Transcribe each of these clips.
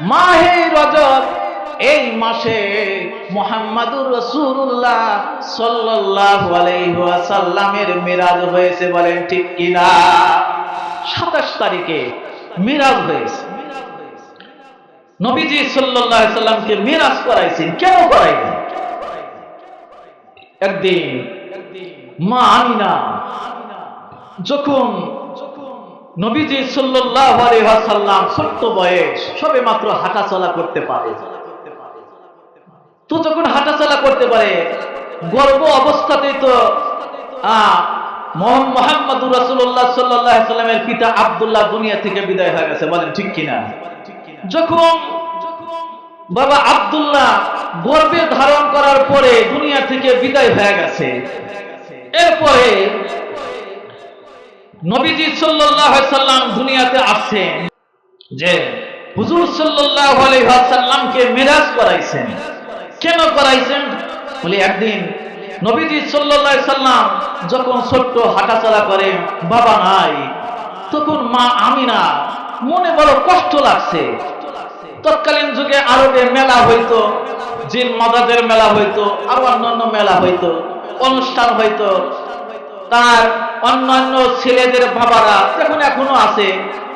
মাহে রজব এই মাসে মোহাম্মদুর রসুল্লাহ সাল্লাল্লাহু আলাইহি ওয়াসাল্লামের মিরাজ হয়েছে বলেন ঠিক কিনা? সাতাশ তারিখে মিরাজ হয়েছে। নবীজি আলাইহি সাল্লামকে মিরাজ করাইছেন। কেন করাইলেন একদিন মা আমিনা যখন নবীজি আলাইহি ছোট্ট বয়স সবে মাত্র হাঁটাচলা করতে পারে। তো যখন হাঁটাচলা করতে পারে গর্ভ অবস্থাতেই তো মোহাম্মদুর রাসূলুল্লাহ সাল্লাল্লাহু আলাইহি সাল্লামের পিতা আব্দুল্লাহ দুনিয়া থেকে বিদায় হয়ে গেছে, বলেন ঠিক কিনা? যখন বাবা আব্দুল্লাহ গর্ভে ধারণ করার পরে দুনিয়া থেকে বিদায় হয়ে গেছে, এরপরে নবীজি সাল্লাল্লাহু আলাইহি সাল্লাম দুনিয়াতে আসছেন যে হুজুর সাল্লাল্লাহু আলাইহি ওয়াসাল্লামকে মিরাজ করাইছেন। কেন করাইছেন? বলে, একদিন নবীজি সাল্লাল্লাহু আলাইহি সাল্লাম যখন ছোট্ট হাঁটাচলা করে, বাবা নাই, তখন মা আমিনা, মনে বড় কষ্ট লাগছে। তৎকালীন যুগে আরবে মেলা হইতো জিন মাদাদের মেলা হইতো, আরও অন্যান্য মেলা হইতো, অনুষ্ঠান হইতো তার অন্যান্য ছেলেদের বাবারা এখন এখনও আছে,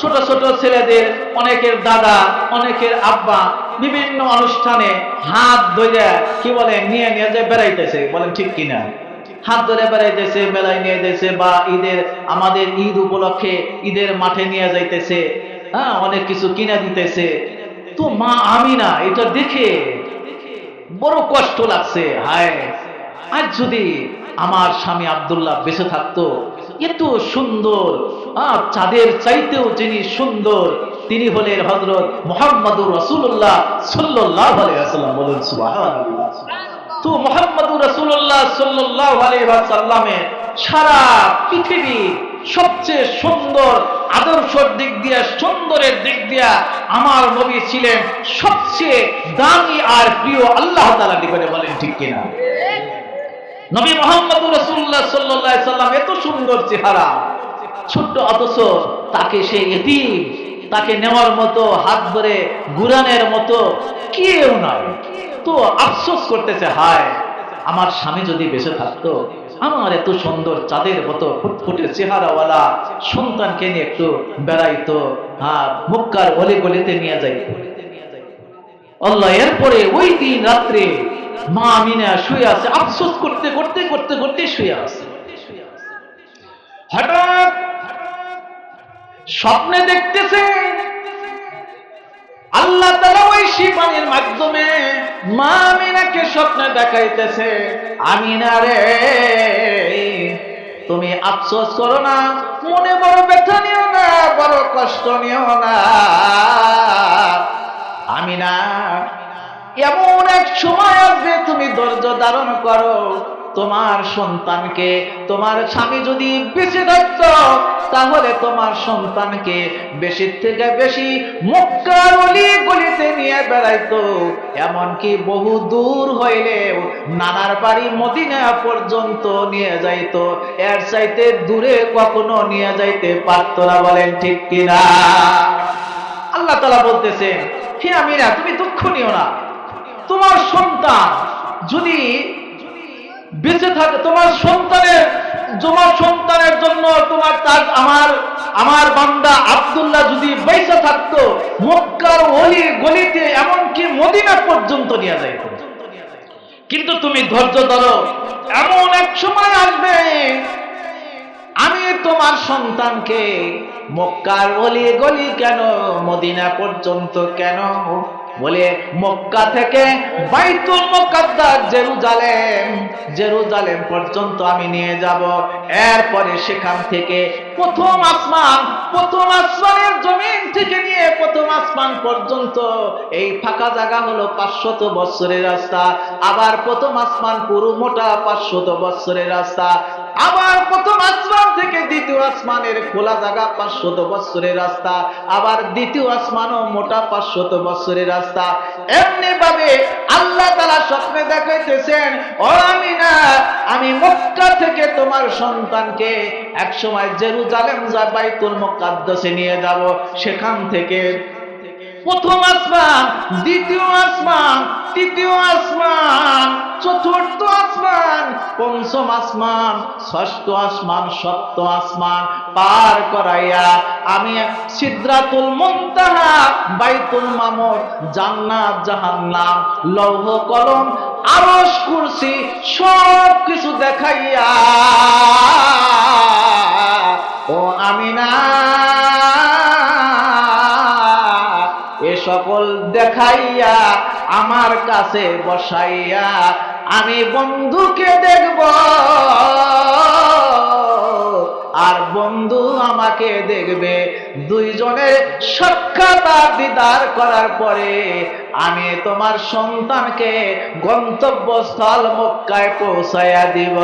ছোট ছোট ছেলেদের অনেকের দাদা, অনেকের আব্বা বিভিন্ন অনুষ্ঠানে হাত ধরে কি বলে, নিয়ে নিয়ে যে বেড়াইতেছে, বলেন ঠিক কিনা? হাত ধরে বেড়াইতেছে, মেলায় নিয়ে যাইতেছে বা ঈদের, আমাদের ঈদ উপলক্ষে ঈদের মাঠে নিয়ে যাইতেছে হ্যাঁ অনেক কিছু কিনে দিতেছে। তো মা আমি না এটা দেখে বড় কষ্ট লাগছে, হায়। আজ যদি আমার স্বামী আব্দুল্লাহ বেঁচে থাকতো, এত সুন্দর চাঁদের চাইতেও যিনি সুন্দর, তিনি হলেন হজরত মোহাম্মদুর রসুল্লাহ সাল্লাহ বলুন। তো মোহাম্মদুর রসুল্লাহ সাল্লাহ সারা পৃথিবী সবচেয়ে সুন্দর দিক দিয়া, সুন্দরের দিক দিয়া আমার নবী ছিলেন সবচেয়ে দামি আর প্রিয় আল্লাহ তালা বলেন, ঠিক কিনা নবী মোহাম্মদ রসুল্লাহ সাল্লাহ সাল্লাম এত সুন্দর চেহারা। ছোট্ট অথচ তাকে সে এতিম, তাকে নেওয়ার মতো, হাত ধরে গুরানের মতো কেউ নয় তো আফসোস করতেছে, হায়, আমার স্বামী যদি বেঁচে থাকতো, আমার এত সুন্দর চাঁদের মতো ফুটফুটে চেহারাওয়ালা সন্তানকে নিয়ে একটু বেড়াইতো হ্যাঁ মুক্কার অলি গলিতে নিয়ে যাইতো। আল্লাহ, এরপরে ওই দিন রাত্রে মা আমিনা শুয়ে আছে, আফসোস করতে করতে করতে করতে শুয়ে আছে। হঠাৎ স্বপ্নে দেখতেছে, আল্লাহ তালা ওই মাধ্যমে মা স্বপ্নে দেখাইতেছে, আমিনা রে, তুমি আফসোস করো না, মনে বড় ব্যথা নিও না, বড় কষ্ট নিও না। আমি না এমন এক সময় আসবে, তুমি ধৈর্য ধারণ করো। তোমার সন্তানকে, তোমার স্বামী যদি বেঁচে থাকত তাহলে তোমার সন্তানকে বেশি থেকে বেশি মক্কার অলি গলিতে নিয়ে বেড়াইতো। এমনকি বহু দূর হইলেও নানার বাড়ি মদিনা পর্যন্ত নিয়ে যাইতো। এর চাইতে দূরে কখনো নিয়ে যাইতে পারতো না, বলেন ঠিক কিনা? আল্লাহ তালা বলতেছেন, হে আমিরা, তুমি দুঃখ নিও না। তোমার সন্তান যদি বেঁচে থাকে, তোমার সন্তানের তোমার সন্তানের জন্য তোমার তার, আমার আমার বান্দা আব্দুল্লাহ যদি বেঁচে থাকতো, মক্কার অলি গলিতে এমনকি মদিনা পর্যন্ত নিয়ে যাইত। কিন্তু তুমি ধৈর্য ধরো, এমন এক সময় আসবে, আমি তোমার সন্তানকে মক্কার অলি গলি কেন, মদিনা পর্যন্ত কেন বলে, মক্কা থেকে বাইতুল মুকাদ্দাস জেরুজালেম জেরুজালেম পর্যন্ত আমি নিয়ে যাব। এরপরে সেখান থেকে প্রথম আসমান, প্রথম আসমানের জমিন থেকে নিয়ে প্রথম আসমান পর্যন্ত, এই ফাঁকা জায়গা হলো পাঁচশত বৎসরের রাস্তা। আবার প্রথম আসমান পুরো মোটা পাঁচশত বৎসরের রাস্তা। আবার প্রথম আসমান থেকে দ্বিতীয় আসমানের খোলা জায়গা পাঁচশত বৎসরের রাস্তা, আবার দ্বিতীয় আসমানও মোটা পাঁচশত বৎসরের রাস্তা। এমনি ভাবে আল্লাহ তারা স্বপ্নে দেখাইতেছেন, ও আমি না আমি মক্কা থেকে তোমার সন্তানকে এক সময় জেরুজালেম যা বাইতুল মুকাদ্দাসে নিয়ে যাব। সেখান থেকে প্রথম আসমান, দ্বিতীয় আসমান, তৃতীয় আসমান চতুর্থ আসমান, পঞ্চম আসমান, ষষ্ঠ আসমান সপ্তম আসমান পার করাইয়া আমি সিদ্রাতুল মুনতাহা, বাইতুল মামুর, জান্নাত, জাহান্নাম, লৌহ কলম, আরশ কুরসি সব কিছু দেখাইয়া ও আমিনা, এ সকল দেখাইয়া আমার কাছে বসাইয়া আমি বন্ধুকে দেখব। আর বন্ধু আমাকে দেখবে। দুইজনের সাক্ষাৎ দিদার করার পরে আমি তোমার সন্তানকে গন্তব্যস্থল মক্কায় পৌঁছাইয়া দিব।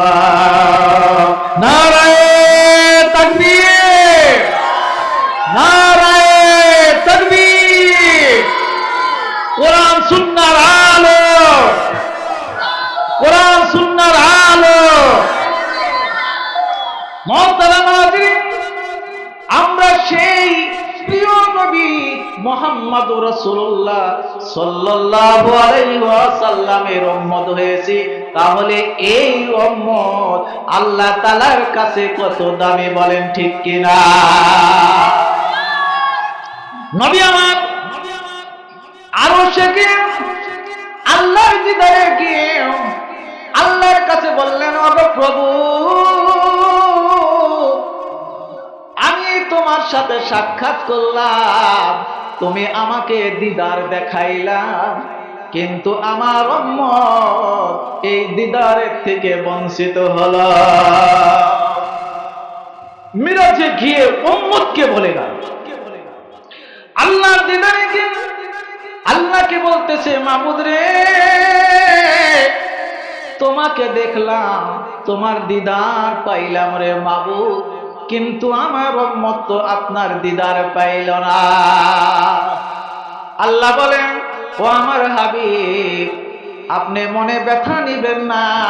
নারায়ণ তাকবীর নারায়ণ তাকবীর কোরআন সুন্নাহর আলো কোরআন সুন্নাহর আলো মহতারাম হাজিরিন, আমরা সেই প্রিয় নবী মোহাম্মদ রসুল্লাহ উম্মত হয়েছি। তাহলে এই উম্মত আল্লাহ তাআলার কাছে কত দামি বলেন ঠিক কিনা? নবী আমার, আরও গিয়ে আল্লাহর দিদারে গিয়ে আল্লাহর কাছে বললেন প্রভু, আমি তোমার সাথে সাক্ষাৎ করলাম। তুমি আমাকে দিদার দেখাইলাম কিন্তু আমার এই দিদারের থেকে বঞ্চিত হলো। মিরাজে গিয়ে উম্মতকে বলে না। আল্লাহ দিদারে আল্লাহকে বলতেছে মাহমুদ রে, তোমাকে দেখলাম, তোমার দিদার পাইলাম রে মাবুদ কিন্তু আমার উম্মত তো আপনার দিদার পাইল না। আল্লাহ বলেন, ও আমার হাবিব, আপনি মনে ব্যথা নিবেন না।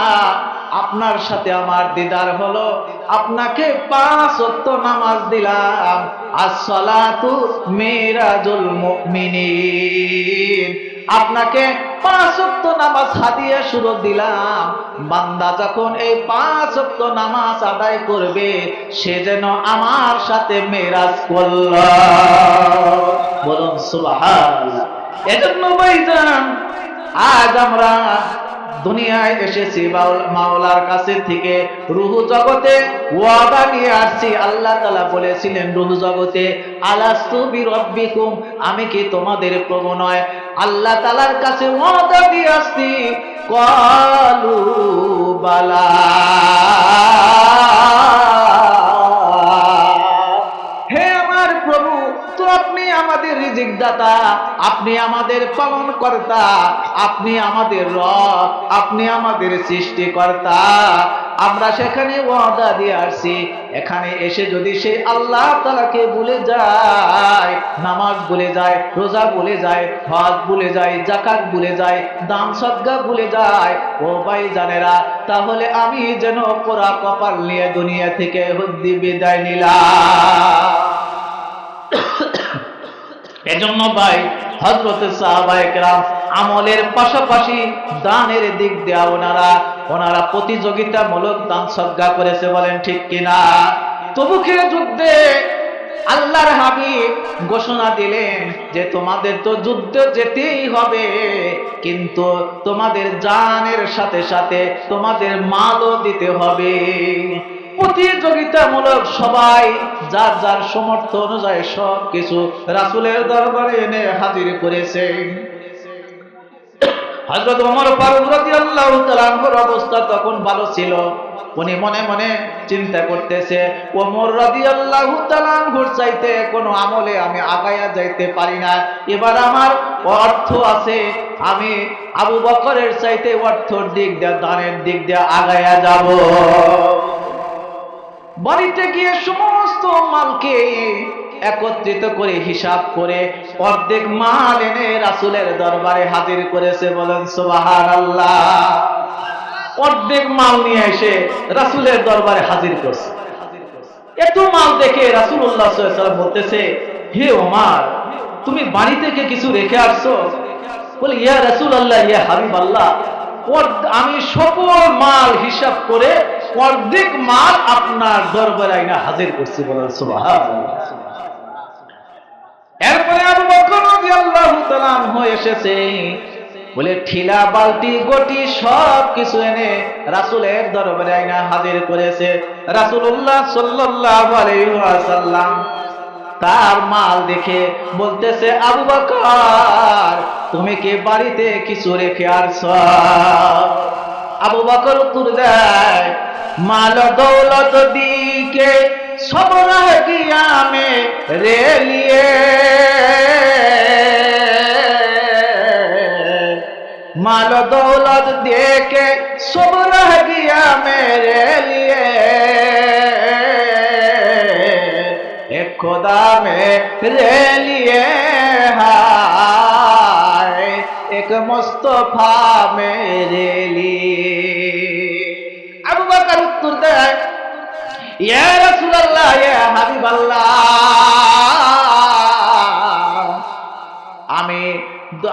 আপনার সাথে আমার দিদার হলো। আপনাকে পাঁচ ওয়াক্ত নামাজ দিলাম। as-salatu মিরাজুল মুমিনিন। আপনাকে পাঁচ নামাজ হাদিয়া শুরু দিলাম। বান্দা যখন এই পাঁচ ওয়াক্ত নামাজ আদায় করবে, সে যেন আমার সাথে মেরাজ করল। বলুন, সুবহানাল্লাহ। এজন্য ভাইজান, আজ আমরা দুনিয়ায় এসেছি মাওলার কাছে থেকে। রুহু জগতে ওয়াদা নিয়ে আসছি। আল্লাহ তালা বলেছিলেন, রুহু জগতে, আলাস্তু বিরব্বিকুম? আমি কি তোমাদের প্রভু নয়? আল্লাহ তালার কাছে ওয়াদা দিয়ে আসছি। কলু বালা। আমাদের রিজিক দাতা আপনি আমাদের পালন কর্তা আপনি আমাদের রব, আপনি আমাদের সৃষ্টিকর্তা। আমরা সেখানে ওয়াদা দিয়ে আসছি, এখানে এসে যদি সে আল্লাহ তালাকে ভুলে যায়, নামাজ ভুলে যায়, রোজা ভুলে যায়, হজ ভুলে যায় জাকাত ভুলে যায় দাম সদ্গা ভুলে যায়, ও ভাই জানেরা, তাহলে আমি যেন পোড়া কপাল নিয়ে দুনিয়া থেকে হুদ্দি বিদায় নিলাম। এজন্য ভাই হজরত সাহাবাহাম আমলের পাশাপাশি দানের দিক দেওয়া ওনারা ওনারা প্রতিযোগিতামূলক দান সজ্ঞা করেছে বলেন ঠিক কিনা? তবুকের যুদ্ধে আল্লাহর হাবিব ঘোষণা দিলেন যে তোমাদের তো যুদ্ধ যেতেই হবে, কিন্তু তোমাদের জানের সাথে সাথে তোমাদের মালও দিতে হবে। প্রতিযোগিতামূলক সবাই যার যার সমর্থ অনুযায়ী সব কিছু রাসুলের দরবারে এনে হাজির করেছে তাআলার অবস্থা তখন ভালো ছিল। উনি মনে মনে চিন্তা করতেছে, ওমর চাইতে কোনো আমলে আমি আগায়া যাইতে পারি না। এবার আমার অর্থ আছে, আমি আবু বকরের চাইতে অর্থর দিক দিয়ে, দানের দিক দিয়ে আগায়া যাব। বাড়িতে গিয়ে সমস্ত মালকে একত্রিত করে হিসাব করে অর্ধেক মাল এনে রাসুলের দরবারে হাজির করেছে, বলেন সোবাহার আল্লাহ অর্ধেক মাল নিয়ে এসে রাসুলের দরবারে হাজির করছে। এত মাল দেখে রাসুল্লাহ বলতেছে, হে ওমার, তুমি বাড়ি থেকে কিছু রেখে আসছো? বলে, ইয়া রাসূল আল্লাহ ইয়া হাবিব আল্লাহ আমি সকল মাল হিসাব করে অর্ধেক মাল আপনার দরবারে হাজির করছি বলেন, সুবহানাল্লাহ। এরপরে আবু বকর রাদিয়াল্লাহু তাআলা আনহু এসেছে। বলে, ঠিলা, বালতি, গটি সব কিছু এনে রাসূলের দরবারে আইনা হাজির করেছে। রাসূলুল্লাহ সাল্লাল্লাহু আলাইহি ওয়াসাল্লাম তার মাল দেখে বলতেছে, আবু বকর, তুমি কি বাড়িতে কিছু রেখে আসছ? আবু বকর উত্তর দেয় মাল দৌলত দিকে সব রাহ গিয়ামে রেলিয়ে। মাল দৌলত দেখে সব রাহ গিয়ামে রেলিয়ে। এক খোদা মে রেলিয়ে হায়, এক মুস্তফা মেরে লিয়ে উত্তর দেয় আমি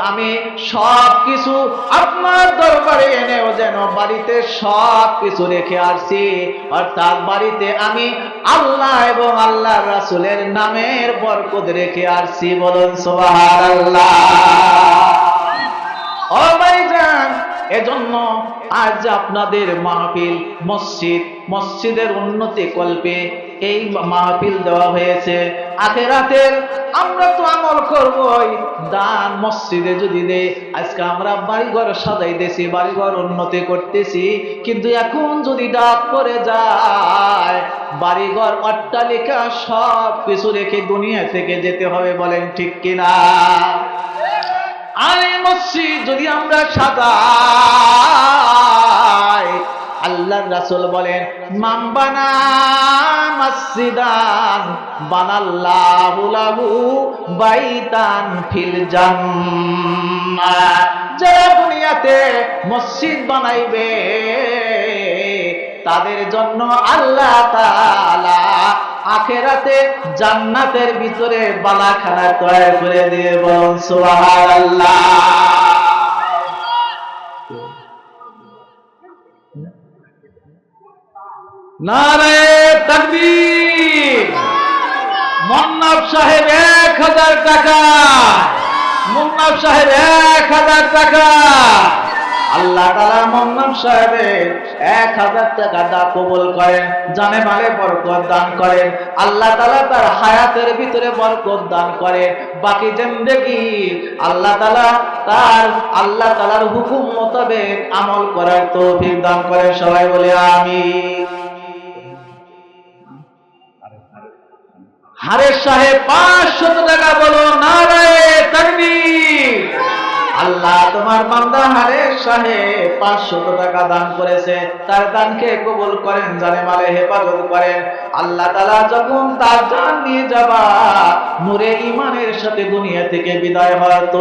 আমি সব কিছু আপনার দরবারে এনেও যেন বাড়িতে সব কিছু রেখে আসছি। অর্থাৎ বাড়িতে আমি আল্লাহ এবং আল্লাহ রাসুলের নামের বরকত রেখে আসছি, বলুন সোহার আল্লাহ এজন্য আজ আপনাদের মাহফিল মসজিদ, মসজিদের উন্নতি কল্পে এই মাহফিল দেওয়া হয়েছে। আখেরাতের আমরা তো আমল করবই। দান মসজিদে যদি দে, আজকে আমরা বাড়িঘর সাজাইতেছি, বাড়িঘর উন্নতি করতেছি। কিন্তু এখন যদি ডাক পড়ে যায়, বাড়িঘর অট্টালিকা সব কিছু রেখে দুনিয়া থেকে যেতে হবে বলেন ঠিক কিনা? আর এই মসজিদ যদি আমরা সাজাই আল্লাহ রাসূল বলেন মাম্বানা মসজিদান, বানাল্লাহু লাহু বাইতান ফিল জান্নাহ। যারা দুনিয়াতে মসজিদ বানাইবে, তাদের জন্য আল্লাহ তাআলা আখেরাতে জান্নাতের ভিতরে বালাখানা তৈরি করে দিয়ে বলুন, সুবহানাল্লাহ। মন্নাব সাহেব এক হাজার টাকা। মুন্নাব সাহেব এক হাজার টাকা। আল্লাহ তালা মোহাম্মদ সাহেবের এক হাজার টাকা দা কবুল করেন, জানে মালে বরকত দান করেন। আল্লাহ তালা তার হায়াতের ভিতরে বরকত দান করেন। বাকি জিন্দেগি আল্লাহ তালা তার, আল্লাহ তালার হুকুম মোতাবেক আমল করার তৌফিক দান করেন। সবাই বলে আমি হারে সাহেব পাঁচশত টাকা বলো, নারায় তাকবীর আল্লাহ তোমার বান্দা হারে সাহেব পাঁচশত টাকা দান করেছে। তার দানকে কবুল করেন, জানে মালে হেফাজত করেন। আল্লাহ তালা যখন তার জান নিয়ে যাবা, নূরে ইমানের সাথে দুনিয়া থেকে বিদায় হয়।